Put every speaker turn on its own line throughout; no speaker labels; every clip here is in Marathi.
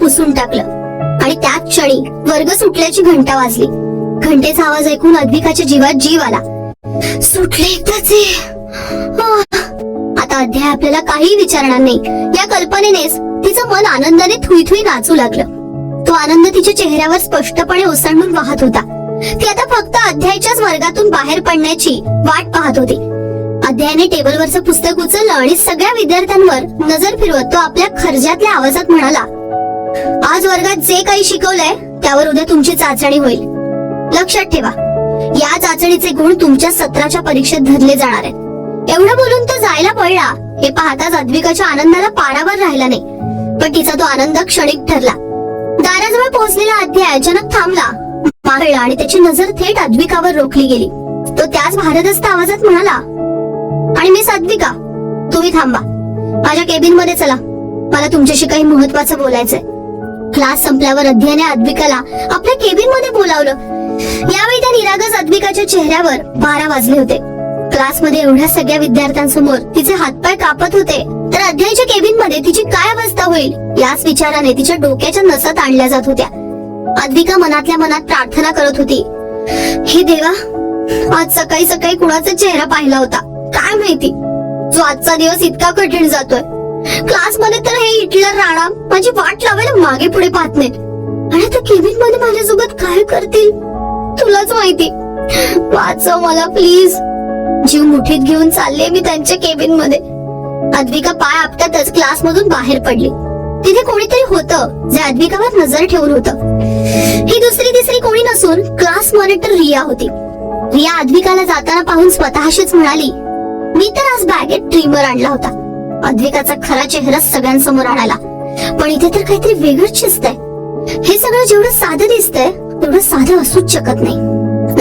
घुसून टाकलं आणि त्याच क्षणी वर्ग सुटल्याची घंटा वाजली. घंटेचा आवाज ऐकून अद्विकाच्या जीवात जीव आला. सुटले आता अध्याय आपल्याला काही विचारणार नाही. या कल्पनेनेच तिचं मन आनंदाने थुई थुई नाचू लागलं. तो आनंद तिच्या चेहऱ्यावर स्पष्टपणे ओसंडून वाहत होता. ती आता फक्त अध्यायाच्याच वर्गातून बाहेर पडण्याची वाट पाहत होती. अध्यायाने टेबलवरचं पुस्तक उचललं आणि सगळ्या विद्यार्थ्यांवर नजर फिरवत तो आपल्या खर्जातल्या आवाजात म्हणाला आज वर्गात जे काही शिकवलंय त्यावर उद्या तुमची चाचणी होईल. लक्षात ठेवा या चाचणीचे गुण तुमच्या सत्राच्या परीक्षेत धरले जाणार आहेत. एवढं बोलून तो जायला पडला. हे पाहताच अद्विकाच्या आनंदाला पारावर राहिला नाही पण तिचा तो आनंद क्षणिक ठरला. दाराजवळ पोहोचलेला अध्याय अचानक थांबला. मागळला आणि त्याची नजर थेट अद्विकावर रोखली गेली. तो त्याच भारदस्त आवाजात म्हणाला आणि मी अद्विका तुम्ही थांबा. माझ्या केबिनमध्ये चला. मला तुमच्याशी काही महत्वाचं बोलायचंय. क्लास संपल्यावर अध्ययने अद्विकाला आपल्या केबिनमध्ये बोलावलं. यावेळी त्या निरागस अद्विकाच्या चेहऱ्यावर बारा वाजले होते. क्लासमध्ये एवढ्या सगळ्या विद्यार्थ्यांसमोर तिचे हातपाय कापत होते. तर अध्यायच्या केबिनमध्ये तिची काय अवस्था होईल? याच विचाराने तिच्या डोक्याच्या नसात आणल्या जात होत्या. अद्विका मनातल्या मनात प्रार्थना करत होती. हे देवा आज सकाळी सकाळी कुणाचा चेहरा पाहिला होता? काय माहिती? जो आजचा दिवस इतका कठीण जातोय. क्लासमध्ये तर हे हिटलर राणा माझी वाट लावायला मागे पुढे पाहत नाहीत. आणि आता केबिनमध्ये माझ्यासोबत काय करतील? तुलाच माहिती. वाचव मला प्लीज जीव मुठीत घेऊन चालले मी त्यांच्या केबिनमध्ये. अद्विका पाय आपटातच क्लास मधून बाहेर पडली. तिथे कोणीतरी होतं जे अद्विकावर नजर ठेवून होतं. ही दुसरी तिसरी कोणी नसून क्लास मॉनिटर रिया होती. रिया अद्विकाला जाताना पाहून स्वतःशीच म्हणाली मी तर आज बॅगेत ट्रिमर आणला होता. अद्विकाचा खरा चेहरा सगळ्यांसमोर आणाला पण इथे तर काहीतरी वेगळंच शिजतंय हे सगळं जेवढं साधं दिसतंय तेवढं साधं असूच शकत नाही.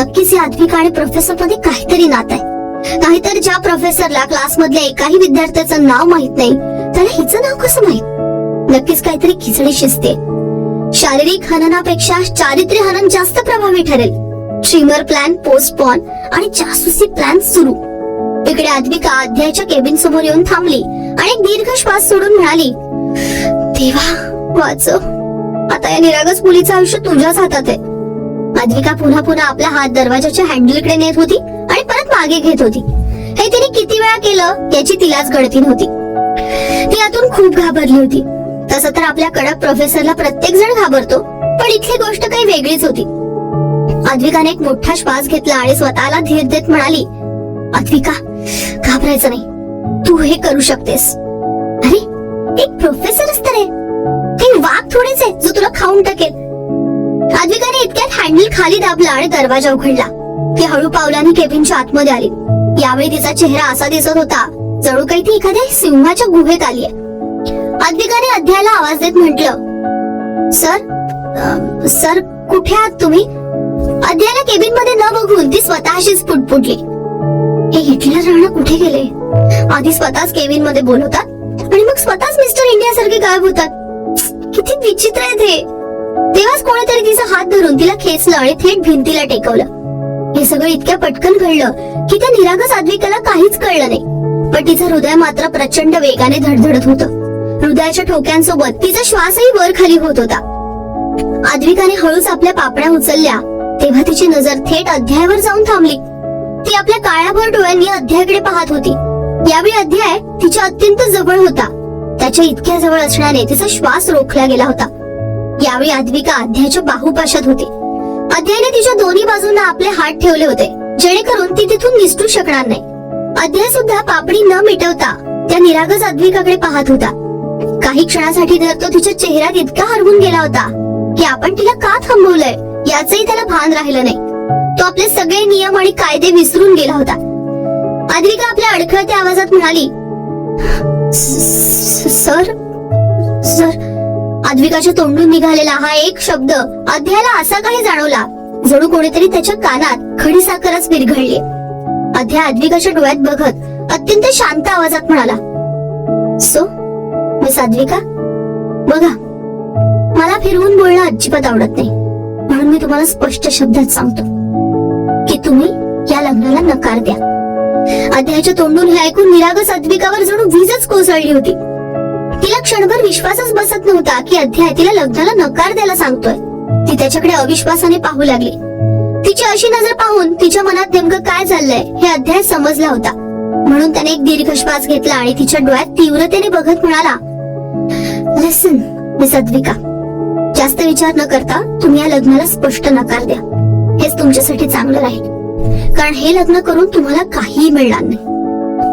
नक्कीच या अद्विका आणि प्रोफेसरमध्ये काहीतरी नात आहे. नाहीतर ज्या प्रोफेसरला क्लास मधल्या एकाही विद्यार्थ्याचं नाव माहीत नाही त्याला हिचं नाव कसं माहीत? नक्कीच काहीतरी खिचडी शिजते. शारीरिक हननापेक्षा चारित्र्य हनन जास्त प्रभावी ठरेल. ट्रिमर प्लॅन पोस्टपॉन आणि जासूसी प्लॅन सुरू. इकडे अद्विका अध्यायाच्या केबिन समोर येऊन थांबली आणि दीर्घ श्वास सोडून म्हणाली देवा वाचव. आता या निरागस मुलीचं आयुष्य तुझ्याच हातात आहे. अद्विका पुन्हा पुन्हा आपला हात दरवाजाच्या हँडलकडे नेत होती आणि परत मागे घेत होती. हे तिने किती वेळा केलं याची तिलाच गळती नव्हती. ती आतून खूप घाबरली होती. तसं तर आपल्या कडक प्रोफेसरला प्रत्येक जण घाबरतो पण इथली गोष्ट काही वेगळीच होती. अद्विकाने एक मोठा श्वास घेतला आणि स्वतःला धीर देत म्हणाली अद्विका घाबरायचं नाही. तू हे करू शकतेस. अरे एक प्रोफेसर असतं रे. काही वाघ थोडेच आहे जो तुला खाऊन टाकेल. अद्विकाने इतक्यात हँडल खाली दाबला आणि दरवाजा उघडला. ती हळू पावलाने केबिनच्या आतमध्ये आली. यावेळी तिचा चेहरा असा दिसत होता जणू काही ती एखाद्या सिंहाच्या गुहेत आली अधिकाने अध्यायाला आवाज देत म्हटलं सर सर कुठे आहात तुम्ही? अध्यायाला केबिनमध्ये न बघून ती स्वतःशीच पुटपुटली. हे हिटलर राणा कुठे गेले? आधी स्वतःच केविनमध्ये बोलवतात आणि मग स्वतःच मिस्टर इंडिया सारखे गायब होतात. किती विचित्र आहे ते तेव्हाच कोणीतरी तिचा हात धरून तिला खेचलं आणि थेट भिंतीला टेकवलं. हे सगळं इतक्या पटकन घडलं की त्या निरागस आद्विकाला काहीच कळलं नाही. पण तिचं हृदय मात्र प्रचंड वेगाने धडधडत होतं. हृदयाच्या ठोक्यांसोबत तिचा श्वासही वर खाली होत होता. आद्विकाने हळूच आपल्या पापण्या उचलल्या तेव्हा तिची नजर थेट अध्यायावर जाऊन थांबली. ती आपल्या काळ्याभर डोळ्यांनी अध्यायाकडे पाहत होती. यावेळी अध्याय तिच्या अत्यंत जवळ होता. त्याच्या इतक्या जवळ असण्याने तिचा श्वास रोखला गेला होता. यावेळी अद्विका अध्यायाच्या बाहुपाशात होती. अध्यायाने तिच्या दोन्ही बाजूंना आपले हात ठेवले होते जेणेकरून ती तिथून निसटू शकणार नाही. अध्याय सुद्धा पापडी न मिटवता त्या निरागस अद्विकाकडे पाहत होता. काही क्षणासाठी तर तो तिच्या चेहऱ्यात इतका हरवून गेला होता की आपण तिला का थांबवलंय याचंही त्याला भान राहिलं नाही. तो आपले सगळे नियम आणि कायदे विसरून गेला होता. अद्विका आपल्या अडखळत्या आवाजात म्हणाली सर सर आद्विकाच्या तोंडून निघालेला हा एक शब्द अध्यायाला असा काही जाणवला जणू कोणीतरी त्याच्या कानात खडी साखरच विरघळली. अध्याय आद्विकाच्या डोळ्यात बघत अत्यंत शांत आवाजात म्हणाला सो मी साध्विका बघा मला फिरवून बोलणं अजिबात आवडत नाही म्हणून मी तुम्हाला स्पष्ट शब्दात सांगतो. की तुम्ही या लग्नाला नकार द्या. अध्यायाच्या तोंडून हे ऐकून निरागस अद्विकावर जणू वीजच कोसळली होती. तिला क्षणभर विश्वासच बसत नव्हता की अध्याय तिला लग्नाला नकार द्यायला सांगतोय. ती त्याच्याकडे अविश्वासाने पाहू लागली. तिची अशी नजर पाहून तिच्या मनात नेमकं काय चाललंय हे अध्याय समजला होता. म्हणून त्याने एक दीर्घ श्वास घेतला आणि तिच्या डोळ्यात तीव्रतेने बघत म्हणाला लिसन मिस अद्विका जास्त विचार न करता तुम्ही या लग्नाला स्पष्ट नकार द्या. हेच तुमच्यासाठी चांगलं राहील. कारण हे लग्न करून तुम्हाला काहीही मिळणार नाही.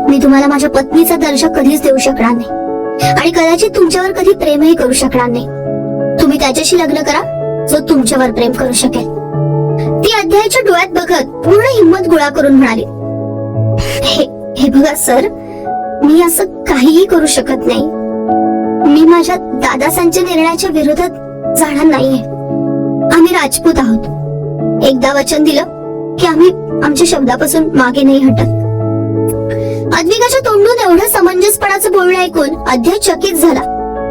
मी तुम्हाला माझ्या पत्नीचा दर्जा कधीच देऊ शकणार नाही. आणि कदाचित तुमच्यावर कधी प्रेमही करू शकणार नाही. तुम्ही त्याच्याशी लग्न करा जो तुमच्यावर प्रेम करू शकेल. ती अध्यायाच्या डोळ्यात बघत पूर्ण हिंमत गोळा करून म्हणाली हे हे बघा सर मी असं काहीही करू शकत नाही. मी माझ्या दादासांच्या निर्णयाच्या विरोधात जाणार नाहीये. आम्ही राजपूत आहोत. एकदा वचन दिलं की आम्ही आमच्या शब्दापासून मागे नाही हटत. अद्विकाच्या तोंडून एवढं समंजसपणाचं बोलणं ऐकून अध्याय चकित झाला.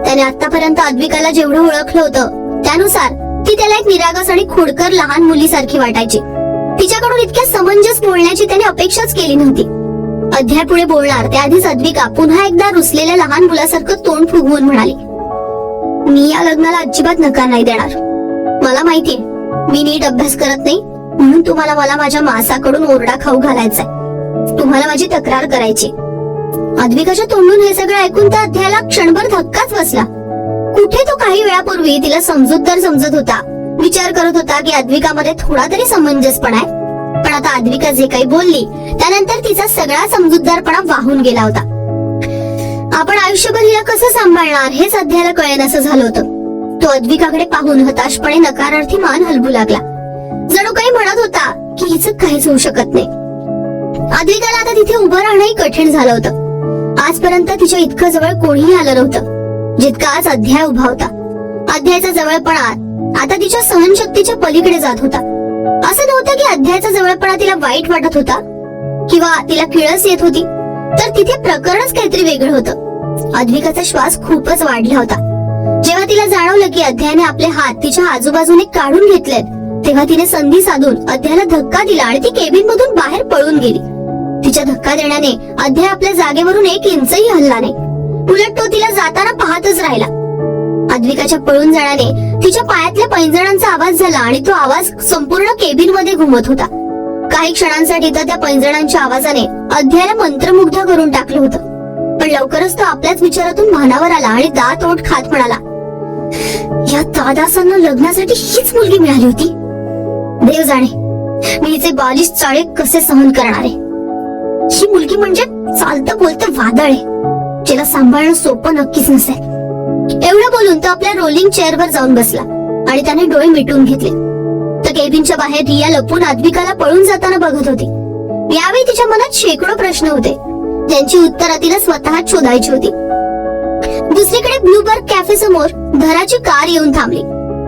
त्याने आतापर्यंत अद्विकाला जेवढं ओळखलं होतं त्यानुसार ती त्याला एक निरागस आणि खोडकर लहान मुलीसारखी वाटायची. तिच्याकडून इतक्या समंजस बोलण्याची त्याने अपेक्षाच केली नव्हती. अध्याय पुढे बोलणार त्याआधीच अद्विका पुन्हा एकदा रुसलेल्या लहान मुलासारखं तोंड फुगवून म्हणाली मी या लग्नाला अजिबात नकार नाही देणार. मला माहितीये मी नीट अभ्यास करत नाही म्हणून तुम्हाला मला माझ्या मासाकडून ओरडा खाऊ घालायचाय. तुम्हाला माझी तक्रार करायची. अद्विकाच्या तोंडून हे सगळं ऐकून त्या अध्यायाला क्षणभर धक्काच बसला. कुठे तो काही वेळापूर्वी तिला समजूतदार समजत होता. विचार करत होता की अद्विकामध्ये थोडा तरी समंजसपणा आहे. पण आता अद्विका जे काही बोलली त्यानंतर तिचा सगळा समजूतदारपणा वाहून गेला होता. आपण आयुष्यभर हिला कसं सांभाळणार हे सध्याला कळेनासं झालं होतं. तो अद्विकाकडे पाहून हताशपणे नकारार्थी मान हलवू लागला. जणू काही म्हणत होता की हिच काहीच होऊ शकत नाही. अद्विकाला आता तिथे उभं राहणंही कठीण झालं होतं. आजपर्यंत तिच्या इतकं जवळ कोणीही आलं नव्हतं जितका आज अध्याय उभा होता. अध्यायाचा जवळपणा आता तिच्या सहनशक्तीच्या पलीकडे जात होता. असं नव्हतं की अध्यायाचा जवळपणा तिला वाईट वाटत होता किंवा तिला किळस येत होती तर तिथे प्रकरणच काहीतरी वेगळं होतं. अद्विकाचा श्वास खूपच वाढला होता. तिला जाणवलं की अध्यायाने आपले हात तिच्या आजूबाजूने काढून घेतलेत. तेव्हा तिने संधी साधून अध्यायाला धक्का दिला आणि ती केबिन मधून बाहेर पळून गेली. तिच्या धक्का देण्याने अध्याय आपल्या जागेवरून एक इंचही हल्ला नाही. उलट तो तिला जाताना पाहतच राहिला. अद्विकाच्या पळून जाण्याने तिच्या पायातल्या पैंजणांचा आवाज झाला आणि तो आवाज संपूर्ण केबिनमध्ये घुमत होता. काही क्षणांसाठी तर त्या पैंजणांच्या आवाजाने अध्यायाला मंत्रमुग्ध करून टाकलं होतं. पण लवकरच तो आपल्याच विचारातून भानावर आला आणि दात ओठ खात म्हणाला या तादासांना लग्नासाठी हीच मुलगी मिळाली होती. देव जाणे मी हिचे बालिश चाळे कसे सहन करणारे? ही मुलगी म्हणजे चालतं बोलतं वादळ. आहे तिला सांभाळणं सोपं नक्कीच नसेल. एवढं बोलून तो आपल्या रोलिंग चेअरवर जाऊन बसला आणि त्याने डोळे मिटून घेतले. तर केबिनच्या बाहेर रिया लपून अद्विकाला पळून जाताना बघत होती. यावेळी तिच्या मनात शेकडो प्रश्न होते. ज्यांची उत्तरं तिला स्वतः शोधायची होती. दुसरीकडे ब्लूबर्ग कॅफे समोर धराची कार येऊन थांबली.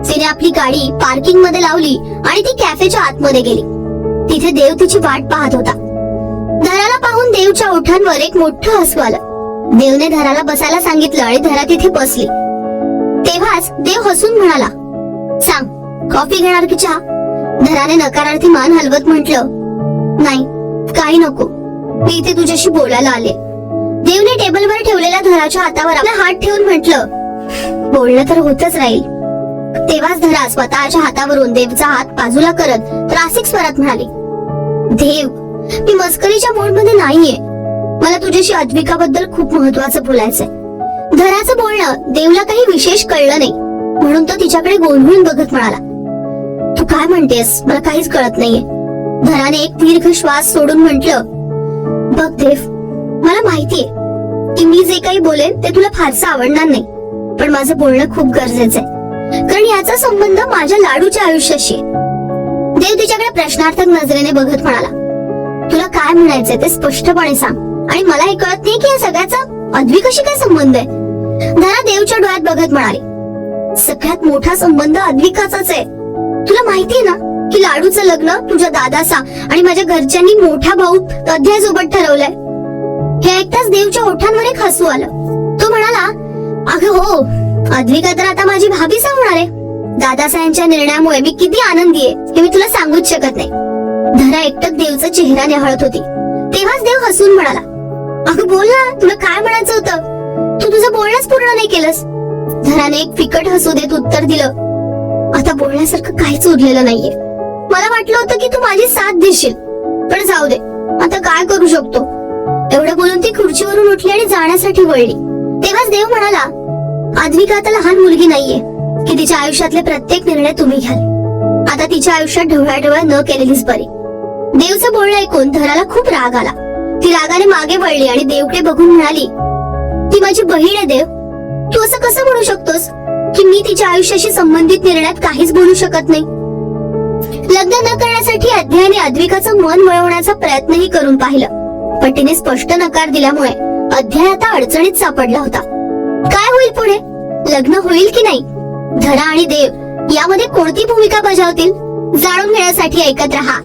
तिने आपली गाडी पार्किंगमध्ये लावली आणि ती कॅफेच्या आतमध्ये गेली. तिथे देव तिची वाट पाहत होता. धराला पाहून देवच्या ओठांवर एक मोठं हसू आलं. देवने धराला बसायला सांगितलं आणि धरा तिथे बसली. तेव्हाच देव हसून म्हणाला सांग कॉफी घेणार की चहा? धराने नकारार्थी मान हलवत म्हंटल नाही काही नको. मी इथे तुझ्याशी बोलायला आले. देवने टेबलवर ठेवलेल्या धराच्या हातावर आपला हात ठेवून म्हंटल बोलणं तर होतच राहील. तेव्हाच धरा स्वतःच्या हातावरून देवचा हात बाजूला करत त्रासिक स्वरात म्हणाली देव मी मस्करीच्या मूडमध्ये नाहीये. मला तुझ्याशी अद्विकाबद्दल खूप महत्वाचं बोलायचंय. धराचं बोलणं देवला काही विशेष कळलं नाही म्हणून तो तिच्याकडे गोंधळून बघत म्हणाला तू काय म्हणतेस? मला काहीच कळत नाहीये. धराने एक दीर्घ श्वास सोडून म्हंटल बघ देव मला माहितीये की मी जे काही बोलेन ते तुला फारसं आवडणार नाही. पण माझं बोलणं खूप गरजेचं आहे. कारण याचा संबंध माझ्या लाडूच्या आयुष्याशी देव तिच्याकडे प्रश्नार्थक नजरेने बघत म्हणाला तुला काय म्हणायचंय ते स्पष्टपणे सांग. आणि मला हे कळत नाही की या सगळ्याचा अद्विकाशी काय संबंध आहे. धरा देवच्या डोळ्यात बघत म्हणाली सगळ्यात मोठा संबंध अद्विकाचाच आहे. तुला माहितीये ना की लाडूचं लग्न तुझ्या दादाचा आणि माझ्या घरच्यांनी मोठा भाऊ अध्याय सोबत ठरवलंय. हे ऐकताच देवच्या ओठांवर एक हसू आलं. तो म्हणाला अगं हो. अद्विका तर आता माझी भाभीच होणार आहे. दादासाहेबांच्या निर्णयामुळे मी किती आनंदी आहे हे मी तुला सांगूच शकत नाही. धरा एकटक देवचा चेहरा निहाळत होती. तेव्हाच देव हसून म्हणाला अगं बोल ना तुला काय म्हणायचं होतं? तू तुझं बोलणंच पूर्ण नाही केलंस. धराने एक फिकट हसू देत उत्तर दिलं आता बोलण्यासारखं काहीच उरलेलं नाहीये. मला वाटलं होतं की तू माझी साथ देशील पण जाऊ दे आता काय करू शकतो? एवढं बोलून ती खुर्चीवरून उठली आणि जाण्यासाठी वळली. तेव्हाच देव म्हणाला आद्विका आता लहान मुलगी नाहीये. की तिच्या आयुष्यातले प्रत्येक निर्णय तुम्ही घ्याल. आता तिच्या आयुष्यात ढवळाढवळ न केलेलीच बरी. देवचं बोलणं ऐकून धराला खूप राग आला. ती रागाने मागे वळली आणि देवकडे बघून म्हणाली ती माझी बहीण आहे देव. तू असं कसं म्हणू शकतोस? की मी तिच्या आयुष्याशी संबंधित निर्णयात काहीच बोलू शकत नाही. लग्न न करण्यासाठी अध्यायाने अद्विकाचं मन वळवण्याचा प्रयत्नही करून पाहिलं. पण तिने स्पष्ट नकार दिल्यामुळे अध्याय आता अडचणीत सापडला होता. काय होईल पुढे? लग्न होईल की नाही? धरा आणि देव यामध्ये कोणती भूमिका बजावतील? जाणून घेण्यासाठी ऐकत रहा.